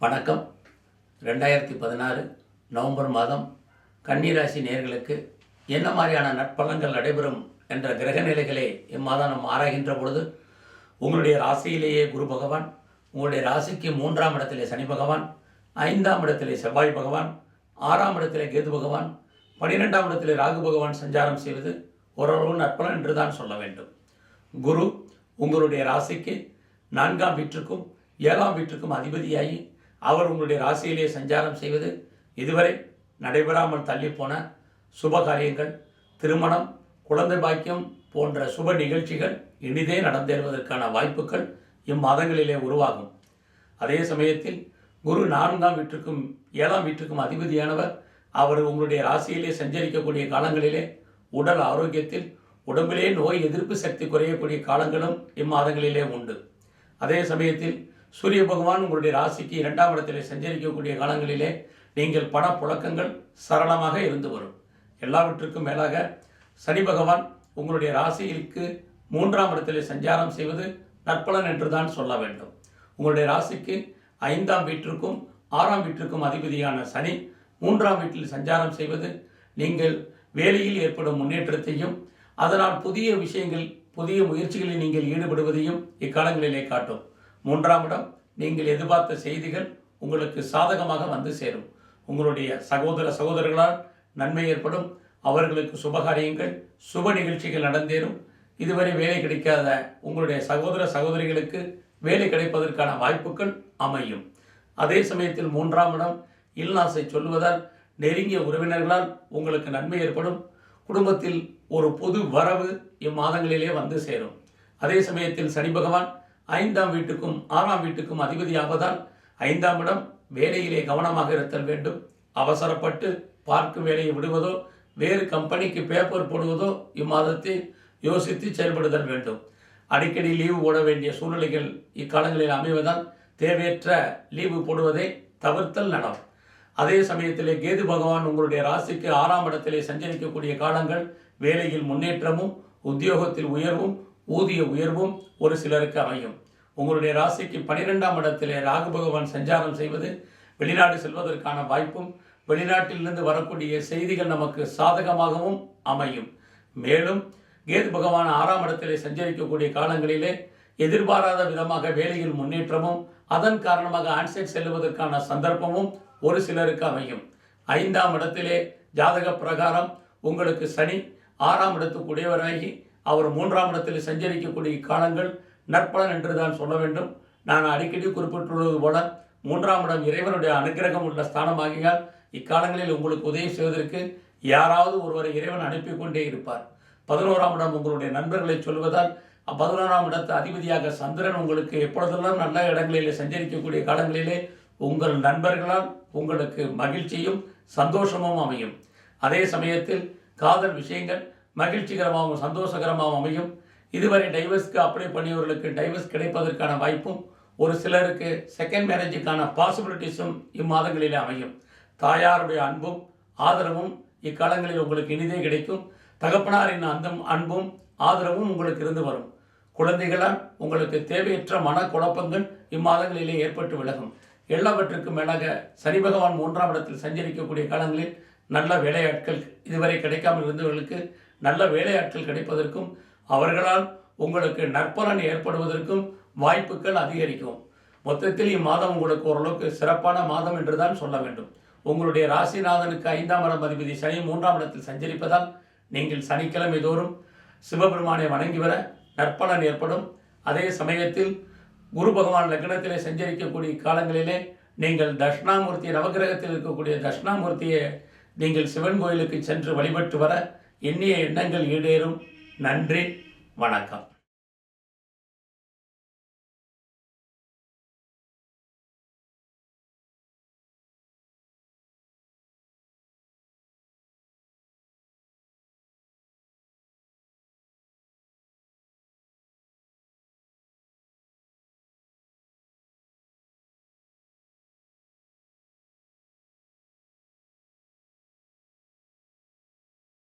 வணக்கம். ரெண்டாயிரத்தி பதினாறு நவம்பர் மாதம் கன்னிராசி நேர்களுக்கு என்ன மாதிரியான நட்பலங்கள் நடைபெறும் என்ற கிரக நிலைகளை இம்மாதம் நாம் ஆராய்கின்ற பொழுது உங்களுடைய ராசியிலேயே குரு பகவான் உங்களுடைய ராசிக்கு மூன்றாம் இடத்திலே சனி பகவான் ஐந்தாம் இடத்திலே செவ்வாய் பகவான் ஆறாம் இடத்திலே கேது பகவான் பன்னிரெண்டாம் இடத்திலே ராகு பகவான் சஞ்சாரம் செய்வது ஓரளவு நற்பலன் என்று தான் சொல்ல வேண்டும். குரு உங்களுடைய ராசிக்கு நான்காம் வீட்டிற்கும் ஏழாம் வீட்டிற்கும் அதிபதியாகி அவர் உங்களுடைய ராசியிலே சஞ்சாரம் செய்வது இதுவரை நடைபெறாமல் தள்ளிப்போன சுப காரியங்கள் திருமணம் குழந்தை பாக்கியம் போன்ற சுப நிகழ்ச்சிகள் இனிதே நடந்தேறுவதற்கான வாய்ப்புகள் இம்மாதங்களிலே உருவாகும். அதே சமயத்தில் குரு நான்காம் வீட்டுக்கும் ஏழாம் வீட்டுக்கும் அதிபதியானவர் அவர் உங்களுடைய ராசியிலே சஞ்சரிக்கக்கூடிய காலங்களிலே உடல் ஆரோக்கியத்தில் உடம்பிலே நோய் எதிர்ப்பு சக்தி குறையக்கூடிய காலங்களும் இம்மாதங்களிலே உண்டு. அதே சமயத்தில் சூரிய பகவான் உங்களுடைய ராசிக்கு இரண்டாம் இடத்திலே சஞ்சரிக்கக்கூடிய காலங்களிலே நீங்கள் பண புழக்கங்கள் சரளமாக இருந்து வரும். எல்லாவற்றுக்கும் மேலாக சனி பகவான் உங்களுடைய ராசியிற்கு மூன்றாம் இடத்திலே சஞ்சாரம் செய்வது நற்பலன் என்று தான் சொல்ல வேண்டும். உங்களுடைய ராசிக்கு ஐந்தாம் வீட்டிற்கும் ஆறாம் வீட்டிற்கும் அதிபதியான சனி மூன்றாம் வீட்டில் சஞ்சாரம் செய்வது நீங்கள் வேலையில் ஏற்படும் முன்னேற்றத்தையும் அதனால் புதிய விஷயங்கள் புதிய முயற்சிகளில் நீங்கள் ஈடுபடுவதையும் இக்காலங்களிலே காட்டும். மூன்றாம் இடம் நீங்கள் எதிர்பார்த்த செய்திகள் உங்களுக்கு சாதகமாக வந்து சேரும். உங்களுடைய சகோதர சகோதரர்களால் நன்மை ஏற்படும். அவர்களுக்கு சுபகாரியங்கள் சுப நிகழ்ச்சிகள் நடந்தேறும். இதுவரை வேலை கிடைக்காத உங்களுடைய சகோதர சகோதரிகளுக்கு வேலை கிடைப்பதற்கான வாய்ப்புகள் அமையும். அதே சமயத்தில் மூன்றாம் இடம் இல்லாசை சொல்வதால் நெருங்கிய உறவினர்களால் உங்களுக்கு நன்மை ஏற்படும். குடும்பத்தில் ஒரு பொது வரவு இம்மாதங்களிலே வந்து சேரும். அதே சமயத்தில் சனி பகவான் ஐந்தாம் வீட்டுக்கும் ஆறாம் வீட்டுக்கும் அதிபதியாவதால் ஐந்தாம் இடம் வேலையிலே கவனமாக இருத்தல் வேண்டும். அவசரப்பட்டு பார்க்கும் வேலையை விடுவதோ வேறு கம்பெனிக்கு பேப்பர் போடுவதோ இம்மாதத்தில் யோசித்து செயல்படுதல் வேண்டும். அடிக்கடி லீவு போட வேண்டிய சூழ்நிலைகள் இக்காலங்களில் அமைவதால் தேவையற்ற லீவு போடுவதை தவிர்த்தல் நலம். அதே சமயத்திலே கேது பகவான் உங்களுடைய ராசிக்கு ஆறாம் இடத்திலே சஞ்சரிக்கக்கூடிய காலங்கள் வேலையில் முன்னேற்றமும் உத்தியோகத்தில் உயர்வும் ஊதிய உயர்வும் ஒரு சிலருக்கு அமையும். உங்களுடைய ராசிக்கு பனிரெண்டாம் இடத்திலே ராகு பகவான் சஞ்சாரம் செய்வது வெளிநாடு செல்வதற்கான வாய்ப்பும் வெளிநாட்டிலிருந்து வரக்கூடிய செய்திகள் நமக்கு சாதகமாகவும் அமையும். மேலும் கேது பகவான் ஆறாம் இடத்திலே சஞ்சரிக்கக்கூடிய காலங்களிலே எதிர்பாராத விதமாக வேலையில் முன்னேற்றமும் அதன் காரணமாக ஆன்சைட் செல்லுவதற்கான சந்தர்ப்பமும் ஒரு சிலருக்கு அமையும். ஐந்தாம் இடத்திலே ஜாதக பிரகாரம் உங்களுக்கு சனி ஆறாம் இடத்துக்குடையவராகி அவர் மூன்றாம் இடத்தில் சஞ்சரிக்கக்கூடிய காலங்கள் நற்பலன் என்று தான் சொல்ல வேண்டும். நான் அடிக்கடி குறிப்பிட்டுள்ளது போல மூன்றாம் இடம் இறைவனுடைய அனுகிரகம் உள்ள ஸ்தானமாகியால் இக்காலங்களில் உங்களுக்கு உதவி செய்வதற்கு யாராவது ஒருவரை இறைவன் அனுப்பி கொண்டே இருப்பார். பதினோராம் இடம் உங்களுடைய நண்பர்களை சொல்வதால் பதினோராம் இடத்து அதிபதியாக சந்திரன் உங்களுக்கு எப்பொழுதெல்லாம் நல்ல இடங்களிலே சஞ்சரிக்கக்கூடிய காலங்களிலே உங்கள் நண்பர்களால் உங்களுக்கு மகிழ்ச்சியும் சந்தோஷமும் அமையும். அதே சமயத்தில் காதல் விஷயங்கள் மகிழ்ச்சிகரமாகவும் சந்தோஷகரமாகவும் அமையும். இதுவரை டைவர்ஸ்க்கு அப்ளை பண்ணியவர்களுக்கு டைவர்ஸ் கிடைப்பதற்கான வாய்ப்பும் ஒரு சிலருக்கு செகண்ட் மேரேஜுக்கான பாசிபிலிட்டிஸும் இம்மாதங்களிலே அமையும். தாயாருடைய அன்பும் ஆதரவும் இக்காலங்களில் உங்களுக்கு இனிதே கிடைக்கும். தகப்பனாரின் அந்தம் அன்பும் ஆதரவும் உங்களுக்கு இருந்து வரும். குழந்தைகளால் உங்களுக்கு தேவையற்ற மன குழப்பங்கள் இம்மாதங்களிலே ஏற்பட்டு விலகும். எல்லாவற்றுக்கும் மேலாக சனி பகவான் மூன்றாம் இடத்தில் சஞ்சரிக்கக்கூடிய காலங்களில் நல்ல வேலையாட்கள் இதுவரை கிடைக்காமல் இருந்தவர்களுக்கு நல்ல வேலையாட்கள் கிடைப்பதற்கும் அவர்களால் உங்களுக்கு நற்பலன் ஏற்படுவதற்கும் வாய்ப்புகள் அதிகரிக்கும். மொத்தத்தில் இம்மாதம் உங்களுக்கு ஓரளவுக்கு சிறப்பான மாதம் என்று தான் சொல்ல வேண்டும். உங்களுடைய ராசிநாதனுக்கு ஐந்தாம் இடம் அதிபதி சனி மூன்றாம் இடத்தில் சஞ்சரிப்பதால் நீங்கள் சனிக்கிழமை தோறும் சிவபெருமானை வணங்கி வர நற்பலன் ஏற்படும். அதே சமயத்தில் குரு பகவான் லக்னத்திலே சஞ்சரிக்கக்கூடிய காலங்களிலே நீங்கள் தட்சிணாமூர்த்தி நவகிரகத்தில் இருக்கக்கூடிய தட்சிணாமூர்த்தியை நீங்கள் சிவன் கோயிலுக்கு சென்று வழிபட்டு வர எண்ணிய எண்ணங்கள் ஈடேறும். நன்றி வணக்கம்.